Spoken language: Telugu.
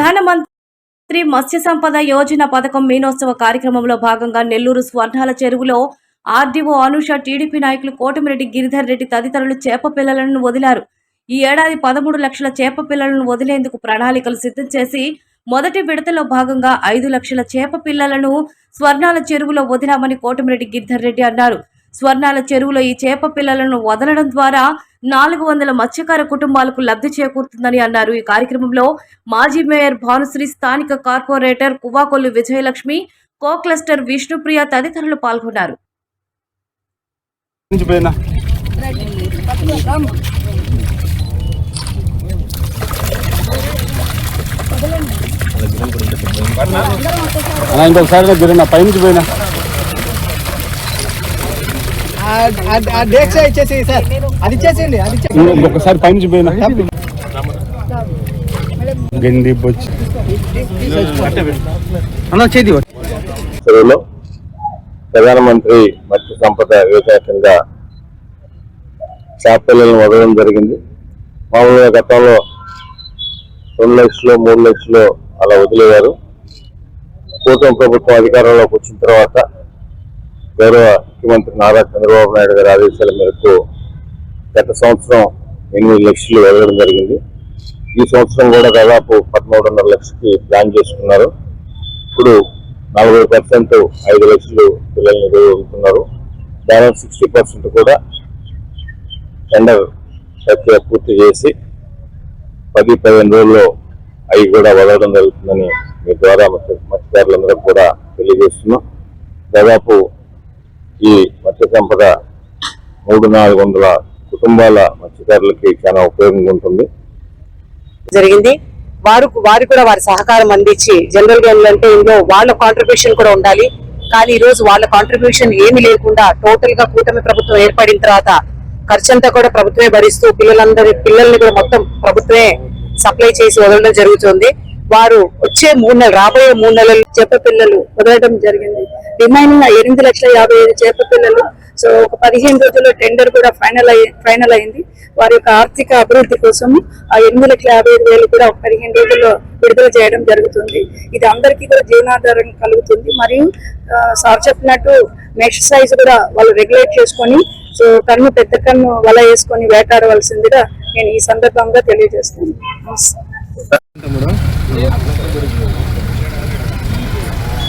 ప్రధానమంత్రి మత్స్య సంపద యోజన పథకం మీనోత్సవ కార్యక్రమంలో భాగంగా నెల్లూరు స్వర్ణాల చెరువులో ఆర్డీఓ అనుష టీడీపీ నాయకులు కోటమిరెడ్డి గిరిధర్ రెడ్డి తదితరులు చేప పిల్లలను వదిలారు. ఈ ఏడాది పదమూడు లక్షల చేప పిల్లలను వదిలేందుకు ప్రణాళికలు సిద్ధం చేసి మొదటి విడతలో భాగంగా ఐదు లక్షల చేప పిల్లలను స్వర్ణాల చెరువులో వదిలామని కోటమిరెడ్డి గిరిధర్ రెడ్డి అన్నారు. స్వర్ణాల చెరువులో ఈ చేప పిల్లలను వదలడం ద్వారా నాలుగు వందల మత్స్యకార కుటుంబాలకు లబ్ధి చేకూరుతుందని అన్నారు. ఈ కార్యక్రమంలో మాజీ మేయర్ భానుశ్రీ స్థానిక corporator Kuvakollu Vijayalakshmi co cluster Vishnupriya తదితరులు పాల్గొన్నారు. ఇంకొకసారి పైనుంచి పోయినా. ఆ ఇచ్చేసి సార్ అది ఇచ్చేసేయండి అది ఇచ్చే ఇంకొకసారి పైనుంచి పోయినా గండి బొచ్చి అన్న చేతి చెరువులో ప్రధానమంత్రి మత్స్య సంపద యోజన కింద చేప వదలడం జరిగింది మామూలుగా గతంలో రెండు లక్షలు మూడు లక్షలు అలా వదిలేవారు కూటమి ప్రభుత్వం అధికారంలోకి వచ్చిన తర్వాత గౌరవ ముఖ్యమంత్రి నారా చంద్రబాబు నాయుడు గారి ఆదేశాల మేరకు గత సంవత్సరం ఎనిమిది లక్షలు వెళ్ళడం జరిగింది. ఈ సంవత్సరం కూడా దాదాపు పదమూడున్నర లక్షకి ప్లాన్ చేసుకున్నారు. ఇప్పుడు నలభై పర్సెంట్ ఐదు లక్షలు పిల్లల్ని ఎదుర్కొంటున్నారు బ్యాలెన్స్ సిక్స్టీ పర్సెంట్ కూడా టెండర్ ప్రక్రియ పూర్తి చేసి పది పదిహేను రోజుల్లో అవి కూడా వదలడం జరుగుతుందని మీ ద్వారా మత్స్యకారులందరూ కూడా తెలియజేస్తున్నాం. దాదాపు ఈ మత్స్య సంపద మూడు నాలుగు వందల కుటుంబాల మత్స్యకారులకి చాలా ఉపయోగంగా ఉంటుంది. జరిగింది. వారు వారు కూడా వారి సహకారం అందించి జనరల్గా అంటే ఇందులో వాళ్ళ కాంట్రిబ్యూషన్ కూడా ఉండాలి. కానీ ఈ రోజు వాళ్ళ కాంట్రిబ్యూషన్ ఏమీ లేకుండా టోటల్గా కూటమి ప్రభుత్వం ఏర్పడిన తర్వాత ఖర్చంతా కూడా ప్రభుత్వమే భరిస్తూ పిల్లలందరి పిల్లల్ని కూడా మొత్తం ప్రభుత్వమే సప్లై చేసి వదలడం జరుగుతుంది. వారు వచ్చే మూడు నెలలు రాబోయే మూడు నెలలు చేప పిల్లలు వదలడం జరిగింది. రిమైనింగ్ ఎనిమిది లక్షల యాభై ఐదు చేప పిల్లలు. సో ఒక పదిహేను రోజుల్లో టెండర్ కూడా ఫైనల్ అయ్యి ఫైనల్ అయింది. వారి యొక్క ఆర్థిక అభివృద్ధి కోసం ఆ ఎనిమిది లక్షల యాభై ఐదు వేలు కూడా ఒక పదిహేను రోజుల్లో విడుదల చేయడం జరుగుతుంది. ఇది అందరికీ కూడా జీవనాధారం కలుగుతుంది. మరియు సార్ చెప్పినట్టు మెష్ సైజ్ కూడా వాళ్ళు రెగ్యులేట్ చేసుకొని సో కన్ను పెద్ద కన్ను వల వేసుకొని వేటాడవలసిందిగా నేను ఈ సందర్భంగా తెలియజేస్తాను నమస్తే.